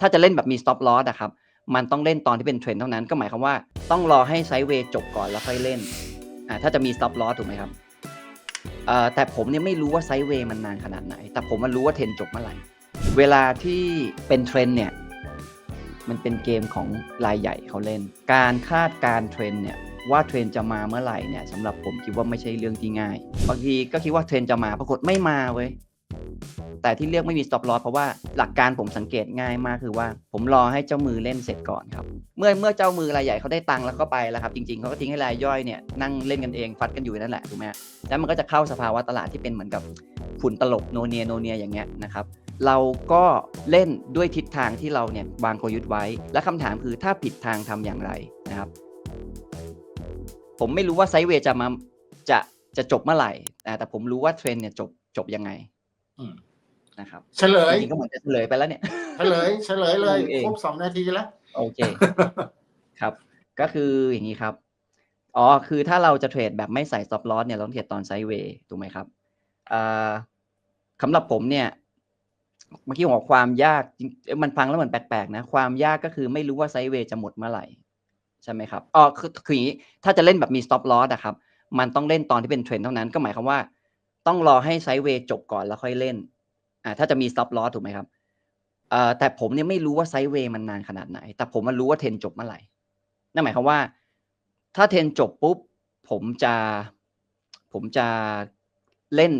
ถ้าจะเล่นแบบมี stop loss อะครับ มันต้องเล่นตอนที่เป็นเทรนเท่านั้น ก็หมายความว่าต้องรอให้ไซด์เวย์จบก่อนแล้วค่อยเล่น อ่า ถ้าจะมี stop loss ถูกไหมครับ เอ่อ แต่ผมเนี่ยไม่รู้ว่าไซด์เวย์มันนานขนาดไหน แต่ผมมันรู้ว่าเทรนจบเมื่อไหร่ เวลาที่เป็นเทรนเนี่ย มันเป็นเกมของรายใหญ่เขาเล่น การคาดการเทรนเนี่ยว่าเทรนจะมาเมื่อไหร่เนี่ยสำหรับผมคิดว่าไม่ใช่เรื่องที่ง่าย บางทีก็คิดว่าเทรนจะมาปรากฏไม่มาเว้ย แต่ที่เลือกไม่มี stop loss เพราะว่าหลักการผมสังเกตง่ายมากคือว่า ผมรอให้เจ้ามือเล่นเสร็จก่อนครับ เมื่อเมื่อเจ้ามือรายใหญ่เขาได้ตังค์แล้วก็ไปแล้วครับ จริงๆเขาก็ทิ้งให้รายย่อยเนี่ยนั่งเล่นกันเองฟัดกันอยู่นั่นแหละถูกไหมแล้วมันก็จะเข้าสภาวะตลาดที่เป็นเหมือนกับฝุ่นตลบโนเนียโนเนียอย่างเงี้ยนะครับเราก็เล่นด้วยทิศทางที่เราเนี่ยวางกลยุทธ์ไว้ และคำถามคือถ้าผิดทางทำอย่างไรนะครับ ผมไม่รู้ว่าไซเวย์จะมาจะจะจบเมื่อไหร่แต่ผมรู้ว่าเทรนเนี่ยจบจบยังไง นะครับเฉลยจริงๆก็เหมือนจะเฉลยไปแล้วเนี่ย เฉลยเฉลยเลยเอง ครบสองนาทีแล้วโอเค ครับ ก็คืออย่างนี้ครับ อ๋อ คือถ้าเราจะเทรดแบบไม่ใส่ stop loss เนี่ยเราต้องเทรดตอนไซด์เวย์ถูกไหมครับอ่าสำหรับผมเนี่ย เมื่อกี้ผมบอกความยากจริงเอ้ยมันฟังแล้วเหมือนแปลกๆนะ ความยากก็คือไม่รู้ว่าไซด์เวย์จะหมดเมื่อไหร่ ใช่ไหมครับ อ๋อ คือคืออย่างนี้ ถ้าจะเล่นแบบมี stop loss อะครับ มันต้องเล่นตอนที่เป็นเทรนด์เท่านั้น ก็หมายความว่า ต้องรอให้ไซด์เวย์จบก่อนแล้วค่อยเล่น อ่าถ้าจะมี stop loss ถูกไหมครับเอ่อแต่ผมเนี่ยไม่รู้ว่าไซด์เวย์มันนานขนาดไหน แต่ผมมันรู้ว่าเทรนจบเมื่อไหร่นั่นหมายความว่า ถ้าเทรนจบปุ๊บผมจะผมจะเล่น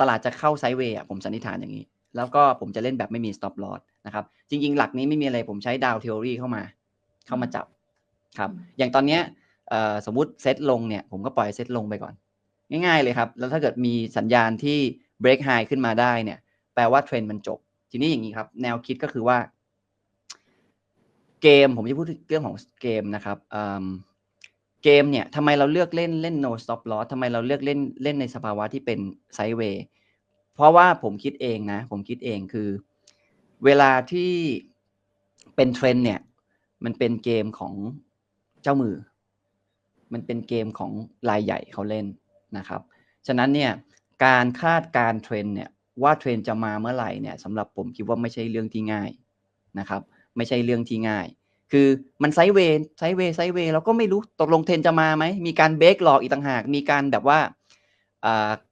ตลาดจะเข้าไซด์เวย์อะผมสันนิษฐานอย่างนี้ แล้วก็ผมจะเล่นแบบไม่มี stop loss นะครับจริง ๆ หลักนี้ไม่มีอะไรผมใช้ดาวเทอรี่เข้ามา เข้ามาจับครับ อย่างตอนเนี้ยเอ่อสมมุติเซตลงเนี่ยผมก็ปล่อยเซตลงไปก่อน ง่ายๆเลยครับ แล้วถ้าเกิดมีสัญญาณที่ break high ขึ้นมาได้เนี่ย แปลว่าเทรนด์มันจบ ทีนี้อย่างนี้ครับ แนวคิดก็คือว่า เกมผมจะพูดเรื่องของเกมนะครับเกมเนี่ยทำไมเราเลือกเล่นเล่น no stop loss ทำไมเราเลือกเล่นเล่นในสภาวะที่เป็นไซด์เวย์เพราะว่าผมคิดเองนะ ผมคิดเองคือ เวลาที่เป็นเทรนด์เนี่ย มันเป็นเกมของเจ้ามือ มันเป็นเกมของรายใหญ่เขาเล่นนะครับ ฉะนั้นเนี่ยการคาดการเทรนด์เนี่ย ว่าเทรนด์จะมาเมื่อไหร่เนี่ยสำหรับผมคิดว่าไม่ใช่เรื่องที่ง่ายนะครับ ไม่ใช่เรื่องที่ง่าย คือมันไซเวย์ไซเวย์ไซเวย์เราก็ไม่รู้ตกลงเทรนด์จะมาไหมมีการเบรกหลอกอีกต่างหาก มีการแบบว่า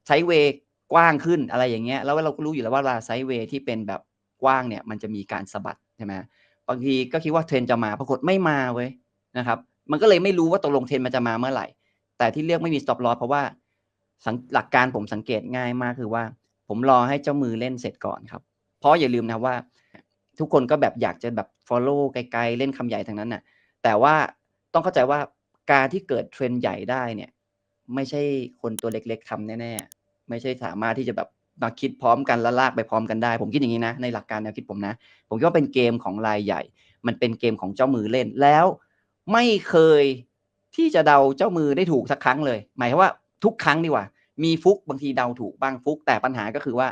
ไซเวย์กว้างขึ้นอะไรอย่างเงี้ยแล้วเราก็รู้อยู่แล้วว่าเวลาไซเวย์ที่เป็นแบบกว้างเนี่ยมันจะมีการสะบัดใช่ไหมบางทีก็คิดว่าเทรนด์จะมาปรากฏไม่มาเว้ยนะครับ มันก็เลยไม่รู้ว่าตกลงเทรนด์มันจะมาเมื่อไหร่ แต่ที่เลือกไม่มี stop loss เพราะว่าหลักการผมสังเกตง่ายมากคือว่า ผมรอให้เจ้ามือเล่นเสร็จก่อนครับ เพราะอย่าลืมนะว่า ทุกคนก็แบบอยากจะแบบ follow ไกลๆ เล่นคำใหญ่ทั้งนั้นน่ะ แต่ว่าต้องเข้าใจว่าการที่เกิดเทรนด์ใหญ่ได้เนี่ย ไม่ใช่คนตัวเล็กๆทำแน่ๆ ไม่ใช่สามารถที่จะแบบมาคิดพร้อมกันแล้วลากไปพร้อมกันได้ ผมคิดอย่างนี้นะ ในหลักการแนวคิดผมนะ ผมคิดว่าเป็นเกมของรายใหญ่ มันเป็นเกมของเจ้ามือเล่นแล้ว ไม่เคยที่จะเดาเจ้ามือได้ถูกสักครั้งเลย หมายความว่าทุกครั้งดีกว่า มีฟุกบางทีเดาถูกบ้างฟุก แต่ปัญหาก็คือว่า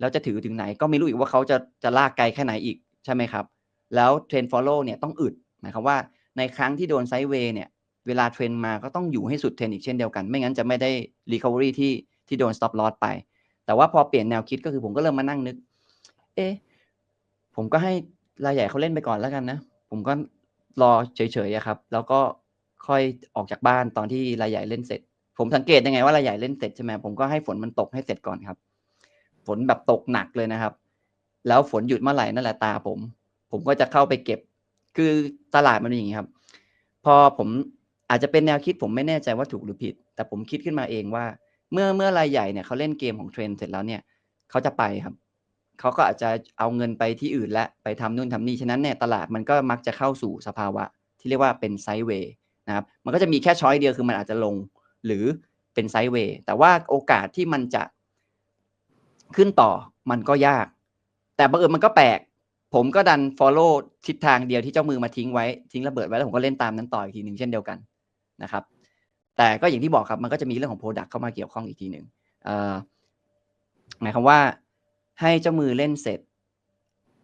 แล้วจะถือถึงไหนก็ไม่รู้อีกว่าเขาจะจะลากไกลแค่ไหนอีกใช่ไหมครับ แล้วเทรน follow เนี่ยต้องอึดหมายความว่าในครั้งที่โดนไซด์เวย์เนี่ยเวลาเทรนมาก็ต้องอยู่ให้สุดเทรนอีกเช่นเดียวกัน ไม่งั้นจะไม่ได้ recovery ที่ที่โดน stop loss ไป แต่ว่าพอเปลี่ยนแนวคิดก็คือผมก็เริ่มมานั่งนึก เอ๊ะผมก็ให้รายใหญ่เขาเล่นไปก่อนแล้วกันนะ ผมก็รอเฉยๆครับ แล้วก็ค่อยออกจากบ้านตอนที่รายใหญ่เล่นเสร็จ ผมสังเกตยังไงว่ารายใหญ่เล่นเสร็จใช่ไหมผมก็ให้ฝนมันตกให้เสร็จก่อนครับ ฝนแบบตกหนักเลยนะครับ แล้วฝนหยุดเมื่อไหร่นั่นแหละตาผม ผมก็จะเข้าไปเก็บ คือตลาดมันเป็นอย่างนี้ครับ พอผมอาจจะเป็นแนวคิดผมไม่แน่ใจว่าถูกหรือผิด แต่ผมคิดขึ้นมาเองว่า เมื่อเมื่อรายใหญ่เนี่ยเขาเล่นเกมของเทรนด์เสร็จแล้วเนี่ยเขาจะไปครับเขาก็อาจจะเอาเงินไปที่อื่นและไปทำนู่นทำนี่ฉะนั้นเนี่ยตลาดมันก็มักจะเข้าสู่สภาวะ ที่เรียกว่าเป็นไซด์เวย์นะครับมันก็จะมีแค่ช้อยเดียวคือมันอาจจะลง หรือเป็นไซด์เวย์แต่ว่าโอกาสที่มันจะขึ้นต่อมันก็ยาก แต่บังเอิญมันก็แปลก ผมก็ดัน follow ทิศทางเดียวที่เจ้ามือมาทิ้งไว้ทิ้งระเบิดไว้แล้วผมก็เล่นตามนั้นต่ออีกทีหนึ่งเช่นเดียวกันนะครับ แต่ก็อย่างที่บอกครับมันก็จะมีเรื่องของ Product เข้ามาเกี่ยวข้องอีกทีหนึ่งหมายความว่าให้เจ้ามือเล่นเสร็จ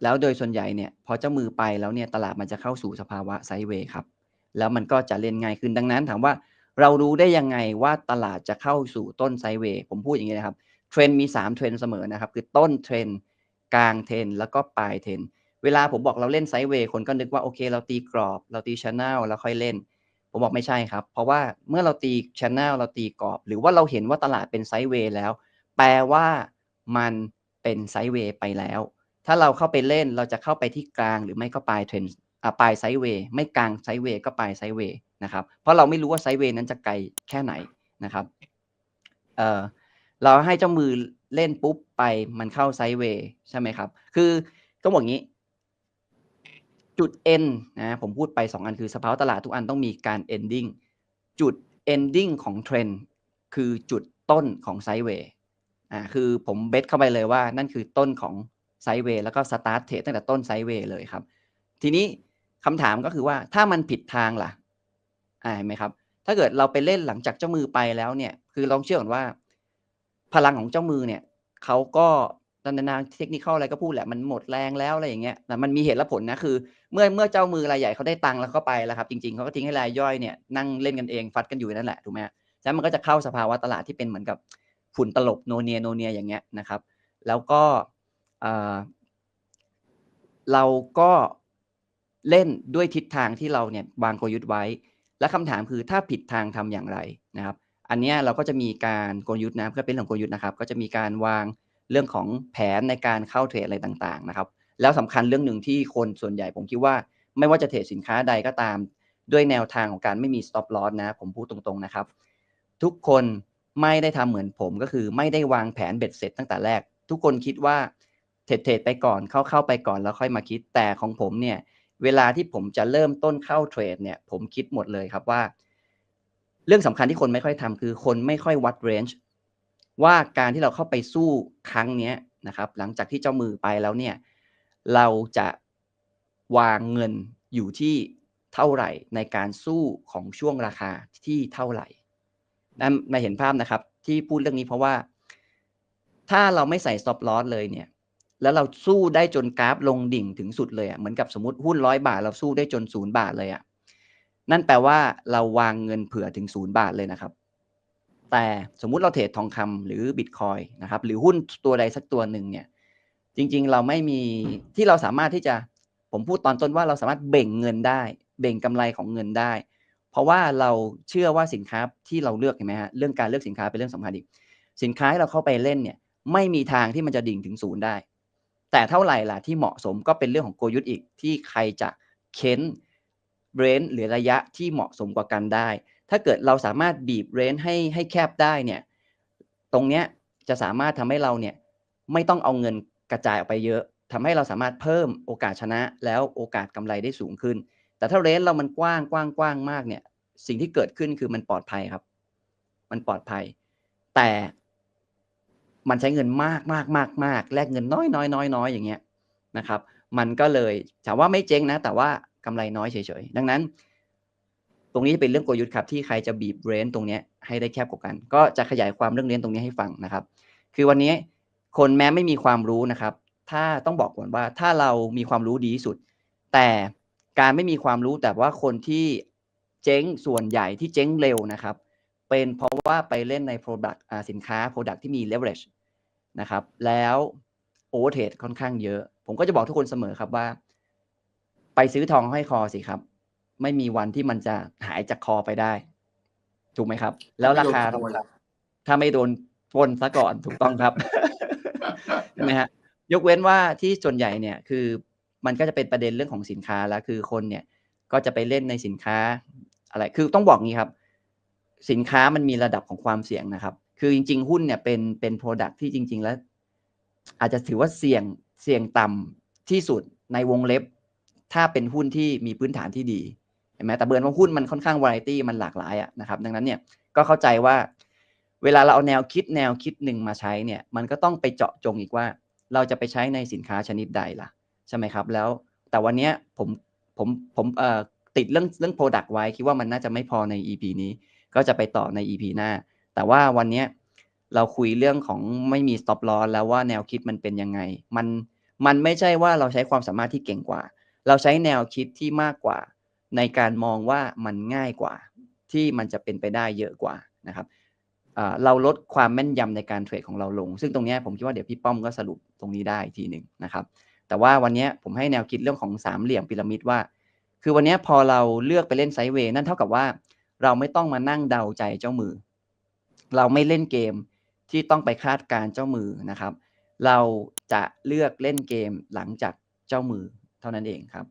แล้วโดยส่วนใหญ่เนี่ยพอเจ้ามือไปแล้วเนี่ยตลาดมันจะเข้าสู่สภาวะไซด์เวย์ครับ แล้วมันก็จะเล่นง่ายขึ้นดังนั้นถามว่า เรารู้ได้ยังไงว่าตลาดจะเข้าสู่ต้นไซเวย์ผมพูดอย่างนี้นะครับเทรนด์มี 3 เทรนด์เสมอนะครับ คือต้นเทรนด์กลางเทรนด์แล้วก็ปลายเทรนด์เวลาผมบอกเราเล่นไซเวย์คนก็นึกว่าโอเค เราตีกรอบ เราตีชแนลแล้วค่อยเล่น ผมบอกไม่ใช่ครับ เพราะว่าเมื่อเราตีชแนลเราตีกรอบ หรือว่าเราเห็นว่าตลาดเป็นไซเวย์แล้ว แปลว่ามันเป็นไซเวย์ไปแล้ว ถ้าเราเข้าไปเล่นเราจะเข้าไปที่กลางหรือไม่ก็ปลายเทรน ปลายไซด์เวย์ไม่กลางไซด์เวย์ก็ปลายไซด์เวย์นะครับ เพราะเราไม่รู้ว่าไซด์เวย์นั้นจะไกลแค่ไหนนะครับเออเราให้เจ้ามือเล่นปุ๊บไปมันเข้าไซด์เวย์ใช่ไหมครับ คือต้องบอกงี้ จุด N นะผมพูดไป 2 อันคือสภาวะตลาดทุกอันต้องมีการ ending จุด ending ของเทรนคือจุดต้นของไซด์เวย์อ่าคือผมเบสเข้าไปเลยว่านั่นคือต้นของไซด์เวย์แล้วก็สตาร์ทเทรดตั้งแต่ต้นไซด์เวย์เลยครับ ทีนี้ คำถามก็คือว่าถ้ามันผิดทางล่ะอ่าเห็นไหมครับ ถ้าเกิดเราไปเล่นหลังจากเจ้ามือไปแล้วเนี่ย คือลองเชื่อก่อนว่า พลังของเจ้ามือเนี่ยเขาก็นานๆเทคนิคอะไรก็พูดแหละมันหมดแรงแล้วอะไรอย่างเงี้ยแต่มันมีเหตุและผลนะคือ เมื่อเมื่อเจ้ามือรายใหญ่เขาได้ตังค์แล้วก็ไปแล้วครับจริงๆเขาก็ทิ้งให้รายย่อยเนี่ยนั่งเล่นกันเองฟัดกันอยู่นั่นแหละถูกไหมแล้วมันก็จะเข้าสภาวะตลาดที่เป็นเหมือนกับฝุ่นตลบโนเนียโนเนียอย่างเงี้ยนะครับ แล้วก็เราก็ เล่นด้วยทิศทางที่เราเนี่ยวางกลยุทธ์ไว้ และคำถามคือถ้าผิดทางทำอย่างไรนะครับ อันนี้เราก็จะมีการกลยุทธ์นะก็เป็นเรื่องของกลยุทธ์นะครับ ก็จะมีการวางเรื่องของแผนในการเข้าเทรดอะไรต่างๆนะครับ แล้วสำคัญเรื่องหนึ่งที่คนส่วนใหญ่ผมคิดว่า ไม่ว่าจะเทรดสินค้าใดก็ตาม ด้วยแนวทางของการไม่มี stop loss นะ ผมพูดตรงๆนะครับ ทุกคนไม่ได้ทำเหมือนผมก็คือไม่ได้วางแผนเบ็ดเสร็จตั้งแต่แรก ทุกคนคิดว่าเทรดเทรดไปก่อนเข้าเข้าไปก่อนแล้วค่อยมาคิดแต่ของผมเนี่ย เวลาที่ผมจะเริ่มต้นเข้าเทรดเนี่ย ผมคิดหมดเลยครับว่า เรื่องสำคัญที่คนไม่ค่อยทำคือคนไม่ค่อยวัดเรนจ์ว่าการที่เราเข้าไปสู้ครั้งนี้นะครับ หลังจากที่เจ้ามือไปแล้วเนี่ย เราจะวางเงินอยู่ที่เท่าไหร่ในการสู้ของช่วงราคาที่เท่าไหร่นั่นมาเห็นภาพนะครับ ที่พูดเรื่องนี้เพราะว่า ถ้าเราไม่ใส่ stop loss เลยเนี่ย แล้วเราสู้ได้จนกราฟลงดิ่งถึงสุดเลยอะเหมือนกับสมมติหุ้นร้อยบาท เราสู้ได้จนศูนย์บาทเลยอะนั่นแปลว่าเราวางเงินเผื่อถึงศูนย์บาทเลยนะครับ แต่สมมุติเราเทรดทองคำหรือบิตคอยนะครับหรือหุ้นตัวใดสักตัวหนึ่งเนี่ย จริง ๆ เราไม่มีที่เราสามารถที่จะผมพูดตอนต้นว่าเราสามารถเบ่งเงินได้ เบ่งกำไรของเงินได้ เพราะว่าเราเชื่อว่าสินค้าที่เราเลือกเห็นไหมฮะเรื่องการเลือกสินค้าเป็นเรื่องสำคัญอีกสินค้าที่เราเข้าไปเล่นเนี่ย ไม่มีทางที่มันจะดิ่งถึงศูนย์ได้ แต่เท่าไหร่ล่ะที่เหมาะสมก็เป็นเรื่องของโกลยุทธ์อีกที่ใครจะเค้นเรนหรือระยะที่เหมาะสมกว่ากันได้ ถ้าเกิดเราสามารถบีบเรนให้ให้แคบได้เนี่ยตรงเนี้ยจะสามารถทำให้เราเนี่ยไม่ต้องเอาเงินกระจายออกไปเยอะทำให้เราสามารถเพิ่มโอกาสชนะ แล้วโอกาสกำไรได้สูงขึ้น แต่ถ้าเรนเรามันกว้างกว้างกว้างมากเนี่ยสิ่งที่เกิดขึ้นคือมันปลอดภัยครับ มันปลอดภัย แต่ มันใช้เงินมากมากมากมากแลกเงินน้อยน้อยน้อยน้อยอย่างเงี้ยนะครับ มันก็เลยถามว่าไม่เจ๊งนะ แต่ว่ากำไรน้อยเฉยๆดังนั้น ตรงนี้เป็นเรื่องกลยุทธ์ครับที่ใครจะบีบเรนตรงนี้ให้ได้แคบกว่ากัน ก็จะขยายความเรื่องเรนตรงนี้ให้ฟังนะครับ คือวันนี้คนแม้ไม่มีความรู้นะครับ ถ้าต้องบอกก่อนว่าถ้าเรามีความรู้ดีที่สุด แต่การไม่มีความรู้แต่ว่าคนที่เจ๊งส่วนใหญ่ที่เจ๊งเร็วนะครับ เป็นเพราะว่าไปเล่นใน Product อ่าสินค้า Product ที่มี leverage นะครับ แล้ว overtrade ค่อนข้างเยอะ ผมก็จะบอกทุกคนเสมอครับว่า ไปซื้อทองห้อยคอสิครับ ไม่มีวันที่มันจะหายจากคอไปได้ ถูกไหมครับ แล้วราคาไม่โดนขโมยละถ้าไม่โดนปล้นซะก่อนถูกต้องครับใช่ไหมฮะยกเว้นว่าที่ส่วนใหญ่เนี่ยคือมันก็จะเป็นประเด็นเรื่องของสินค้าแล้วคือคนเนี่ยก็จะไปเล่นในสินค้าอะไร คือต้องบอกงี้ครับ สินค้ามันมีระดับของความเสี่ยงนะครับ คือจริง ๆ หุ้นเนี่ยเป็นเป็นโปรดักที่จริง ๆ แล้ว อาจจะถือว่าเสี่ยงเสี่ยงต่ำที่สุดในวงเล็บ ถ้าเป็นหุ้นที่มีพื้นฐานที่ดีเห็นไหมแต่เบิร์นว่าหุ้นมันค่อนข้างวาไรตี้มันหลากหลายอะนะครับ ดังนั้นเนี่ยก็เข้าใจว่า เวลาเราเอาแนวคิดแนวคิดหนึ่งมาใช้เนี่ย มันก็ต้องไปเจาะจงอีกว่า เราจะไปใช้ในสินค้าชนิดใดล่ะ ใช่ไหมครับ แล้วแต่วันนี้ผมผมผมเอ่อติดเรื่องเรื่อง Product ไว้คิดว่ามันน่าจะไม่พอใน EP นี้ ก็จะไปต่อใน EP หน้า แต่ว่าวันนี้เราคุยเรื่องของไม่มี stop loss แล้วว่าแนวคิดมันเป็นยังไง มันมันไม่ใช่ว่าเราใช้ความสามารถที่เก่งกว่า เราใช้แนวคิดที่มากกว่า ในการมองว่ามันง่ายกว่า ที่มันจะเป็นไปได้เยอะกว่านะครับเราลดความแม่นยำในการเทรดของเราลง ซึ่งตรงนี้ผมคิดว่าเดี๋ยวพี่ป้อมก็สรุปตรงนี้ได้ทีหนึ่งนะครับ แต่ว่าวันนี้ผมให้แนวคิดเรื่องของสามเหลี่ยมพีระมิดว่า คือวันนี้พอเราเลือกไปเล่นไซด์เวย์นั่นเท่ากับว่า เราไม่ต้องมานั่งเดาใจเจ้ามือ เราไม่เล่นเกมที่ต้องไปคาดการเจ้ามือนะครับ เราจะเลือกเล่นเกมหลังจากเจ้ามือเท่านั้นเองครับ